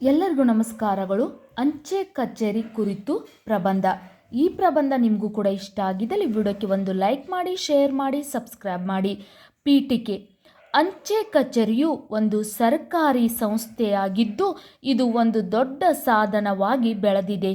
ಎಲ್ಲರಿಗೂ ನಮಸ್ಕಾರಗಳು. ಅಂಚೆ ಕಚೇರಿ ಕುರಿತು ಪ್ರಬಂಧ. ಈ ಪ್ರಬಂಧ ನಿಮಗೂ ಕೂಡ ಇಷ್ಟ ಆಗಿದ್ದಲ್ಲಿ ವಿಡಿಯೋಕ್ಕೆ ಒಂದು ಲೈಕ್ ಮಾಡಿ, ಶೇರ್ ಮಾಡಿ, ಸಬ್ಸ್ಕ್ರೈಬ್ ಮಾಡಿ. ಪೀಠಿಕೆ. ಅಂಚೆ ಕಚೇರಿಯು ಒಂದು ಸರ್ಕಾರಿ ಸಂಸ್ಥೆಯಾಗಿದ್ದು, ಇದು ಒಂದು ದೊಡ್ಡ ಸಾಧನವಾಗಿ ಬೆಳೆದಿದೆ.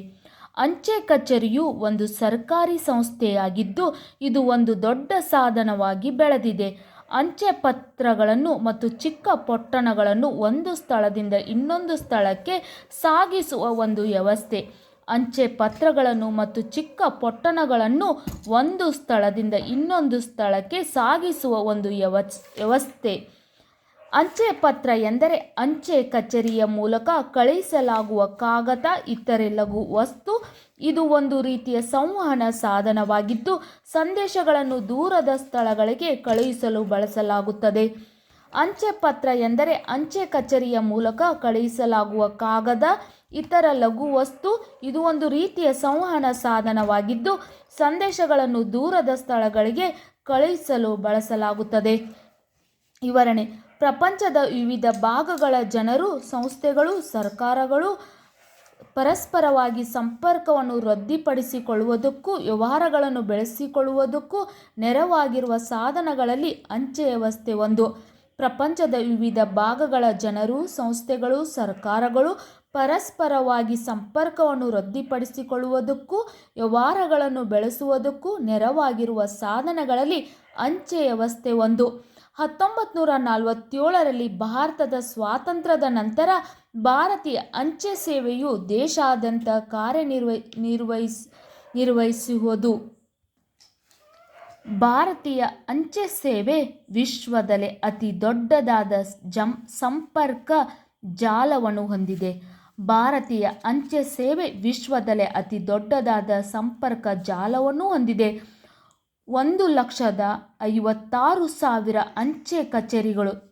ಅಂಚೆ ಕಚೇರಿಯು ಒಂದು ಸರ್ಕಾರಿ ಸಂಸ್ಥೆಯಾಗಿದ್ದು, ಇದು ಒಂದು ದೊಡ್ಡ ಸಾಧನವಾಗಿ ಬೆಳೆದಿದೆ. ಅಂಚೆ ಪತ್ರಗಳನ್ನು ಮತ್ತು ಚಿಕ್ಕ ಪೊಟ್ಟಣಗಳನ್ನು ಒಂದು ಸ್ಥಳದಿಂದ ಇನ್ನೊಂದು ಸ್ಥಳಕ್ಕೆ ಸಾಗಿಸುವ ಒಂದು ವ್ಯವಸ್ಥೆ. ಅಂಚೆ ಪತ್ರಗಳನ್ನು ಮತ್ತು ಚಿಕ್ಕ ಪೊಟ್ಟಣಗಳನ್ನು ಒಂದು ಸ್ಥಳದಿಂದ ಇನ್ನೊಂದು ಸ್ಥಳಕ್ಕೆ ಸಾಗಿಸುವ ಒಂದು ವ್ಯವಸ್ ವ್ಯವಸ್ಥೆ. ಅಂಚೆ ಪತ್ರ ಎಂದರೆ ಅಂಚೆ ಕಚೇರಿಯ ಮೂಲಕ ಕಳುಹಿಸಲಾಗುವ ಕಾಗದ, ಇತರೆ ಲಘು ವಸ್ತು. ಇದು ಒಂದು ರೀತಿಯ ಸಂವಹನ ಸಾಧನವಾಗಿದ್ದು, ಸಂದೇಶಗಳನ್ನು ದೂರದ ಸ್ಥಳಗಳಿಗೆ ಕಳುಹಿಸಲು ಬಳಸಲಾಗುತ್ತದೆ. ಅಂಚೆ ಪತ್ರ ಎಂದರೆ ಅಂಚೆ ಕಚೇರಿಯ ಮೂಲಕ ಕಳುಹಿಸಲಾಗುವ ಕಾಗದ, ಇತರ ಲಘು ವಸ್ತು. ಇದು ಒಂದು ರೀತಿಯ ಸಂವಹನ ಸಾಧನವಾಗಿದ್ದು, ಸಂದೇಶಗಳನ್ನು ದೂರದ ಸ್ಥಳಗಳಿಗೆ ಕಳುಹಿಸಲು ಬಳಸಲಾಗುತ್ತದೆ. ವಿವರಣೆ ಪ್ರಪಂಚದ ವಿವಿಧ ಭಾಗಗಳ ಜನರು, ಸಂಸ್ಥೆಗಳು, ಸರ್ಕಾರಗಳು ಪರಸ್ಪರವಾಗಿ ಸಂಪರ್ಕವನ್ನು ವೃದ್ಧಿಪಡಿಸಿಕೊಳ್ಳುವುದಕ್ಕೂ, ವ್ಯವಹಾರಗಳನ್ನು ಬೆಳೆಸಿಕೊಳ್ಳುವುದಕ್ಕೂ ನೆರವಾಗಿರುವ ಸಾಧನಗಳಲ್ಲಿ ಅಂಚೆ ವ್ಯವಸ್ಥೆ ಒಂದು. ಪ್ರಪಂಚದ ವಿವಿಧ ಭಾಗಗಳ ಜನರು, ಸಂಸ್ಥೆಗಳು, ಸರ್ಕಾರಗಳು ಪರಸ್ಪರವಾಗಿ ಸಂಪರ್ಕವನ್ನು ವೃದ್ಧಿಪಡಿಸಿಕೊಳ್ಳುವುದಕ್ಕೂ, ವ್ಯವಹಾರಗಳನ್ನು ಬೆಳೆಸುವುದಕ್ಕೂ ನೆರವಾಗಿರುವ ಸಾಧನಗಳಲ್ಲಿ ಅಂಚೆ ವ್ಯವಸ್ಥೆ ಒಂದು. ಹತ್ತೊಂಬತ್ತು ನೂರ ನಲವತ್ತೇಳರಲ್ಲಿ ಭಾರತದ ಸ್ವಾತಂತ್ರ್ಯದ ನಂತರ ಭಾರತೀಯ ಅಂಚೆ ಸೇವೆಯು ದೇಶಾದ್ಯಂತ ಕಾರ್ಯನಿರ್ವ ನಿರ್ವಹಿಸ್, ನಿರ್ವಹಿಸುವುದು. ಭಾರತೀಯ ಅಂಚೆ ಸೇವೆ ವಿಶ್ವದಲ್ಲೇ ಅತಿ ದೊಡ್ಡದಾದ ಜಂ, ಸಂಪರ್ಕ ಜಾಲವನ್ನು ಹೊಂದಿದೆ. ಭಾರತೀಯ ಅಂಚೆ ಸೇವೆ ವಿಶ್ವದಲ್ಲೇ ಅತಿ ದೊಡ್ಡದಾದ ಸಂಪರ್ಕ ಜಾಲವನ್ನು ಹೊಂದಿದೆ. ಒಂದು ಲಕ್ಷದ ಐವತ್ತಾರು ಸಾವಿರ ಅಂಚೆ ಕಚೇರಿಗಳು.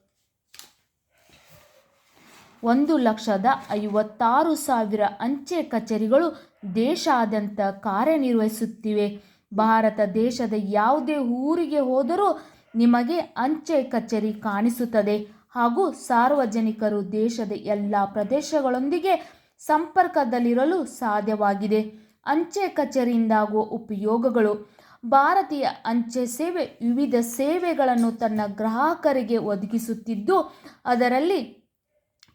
ಒಂದು ಲಕ್ಷದ ಐವತ್ತಾರು ಸಾವಿರ ಅಂಚೆ ಕಚೇರಿಗಳು ದೇಶಾದ್ಯಂತ ಕಾರ್ಯನಿರ್ವಹಿಸುತ್ತಿವೆ. ಭಾರತ ದೇಶದ ಯಾವುದೇ ಊರಿಗೆ ಹೋದರೂ ನಿಮಗೆ ಅಂಚೆ ಕಚೇರಿ ಕಾಣಿಸುತ್ತದೆ. ಹಾಗೂ ಸಾರ್ವಜನಿಕರು ದೇಶದ ಎಲ್ಲ ಪ್ರದೇಶಗಳೊಂದಿಗೆ ಸಂಪರ್ಕದಲ್ಲಿರಲು ಸಾಧ್ಯವಾಗಿದೆ. ಅಂಚೆ ಕಚೇರಿಯಿಂದಾಗುವ ಉಪಯೋಗಗಳು ಭಾರತೀಯ ಅಂಚೆ ಸೇವೆ, ವಿವಿಧ ಸೇವೆಗಳನ್ನು ತನ್ನ ಗ್ರಾಹಕರಿಗೆ ಒದಗಿಸುತ್ತಿದ್ದು, ಅದರಲ್ಲಿ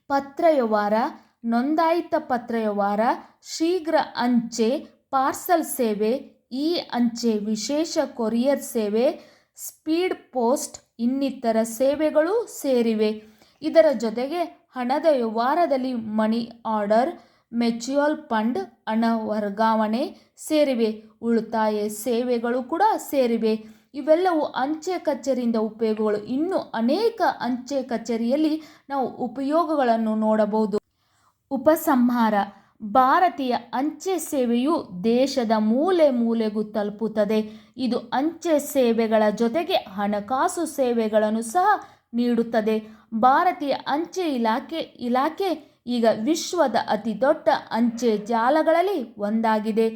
ಪತ್ರ ವ್ಯವಹಾರ ನೋಂದಾಯಿತ ಪತ್ರ ವ್ಯವಹಾರ ಶೀಘ್ರ ಅಂಚೆ, ಪಾರ್ಸಲ್ ಸೇವೆ ಇ ಅಂಚೆ ವಿಶೇಷ ಕೊರಿಯರ್ ಸೇವೆ, ಸ್ಪೀಡ್ ಪೋಸ್ಟ್ ಇನ್ನಿತರ ಸೇವೆಗಳು ಸೇರಿವೆ. ಇದರ ಜೊತೆಗೆ ಹಣದ ವ್ಯವಹಾರದಲ್ಲಿ ಮನಿ ಆರ್ಡರ್ ಮ್ಯೂಚುವಲ್ ಫಂಡ್ ಹಣ ವರ್ಗಾವಣೆ ಸೇರಿವೆ. ಉಳಿತಾಯ ಸೇವೆಗಳು ಕೂಡ ಸೇರಿವೆ. ಇವೆಲ್ಲವೂ ಅಂಚೆ ಕಚೇರಿಯಿಂದ ಉಪಯೋಗಗಳು. ಇನ್ನು ಅನೇಕ ಅಂಚೆ ಕಚೇರಿಯಲ್ಲಿ ನಾವು ಉಪಯೋಗಗಳನ್ನು ನೋಡಬಹುದು. ಉಪಸಂಹಾರ. ಭಾರತೀಯ ಅಂಚೆ ಸೇವೆಯು ದೇಶದ ಮೂಲೆ ಮೂಲೆಗೂ ತಲುಪುತ್ತದೆ. ಇದು ಅಂಚೆ ಸೇವೆಗಳ ಜೊತೆಗೆ ಹಣಕಾಸು ಸೇವೆಗಳನ್ನು ಸಹ ನೀಡುತ್ತದೆ. ಭಾರತೀಯ ಅಂಚೆ ಇಲಾಖೆ ಇಲಾಖೆ ಈಗ ವಿಶ್ವದ ಅತಿ ದೊಡ್ಡ ಅಂಚೆ ಜಾಲಗಳಲ್ಲಿ ಒಂದಾಗಿದೆ.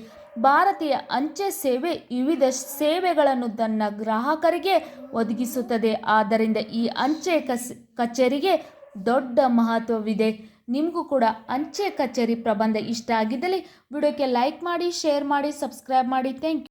ಭಾರತೀಯ ಅಂಚೆ ಸೇವೆ ವಿವಿಧ ಸೇವೆಗಳನ್ನು ತನ್ನ ಗ್ರಾಹಕರಿಗೆ ಒದಗಿಸುತ್ತದೆ. ಆದ್ದರಿಂದ ಈ ಅಂಚೆ ಕಸ್, ಕಚೇರಿಗೆ ದೊಡ್ಡ ಮಹತ್ವವಿದೆ. ನಿಮಗೂ ಕೂಡ ಅಂಚೆ ಕಚೇರಿ ಪ್ರಬಂಧ ಇಷ್ಟ ಆಗಿದ್ದಲ್ಲಿ ವಿಡಿಯೋಕ್ಕೆ ಲೈಕ್ ಮಾಡಿ, ಶೇರ್ ಮಾಡಿ, ಸಬ್ಸ್ಕ್ರೈಬ್ ಮಾಡಿ. Thank you.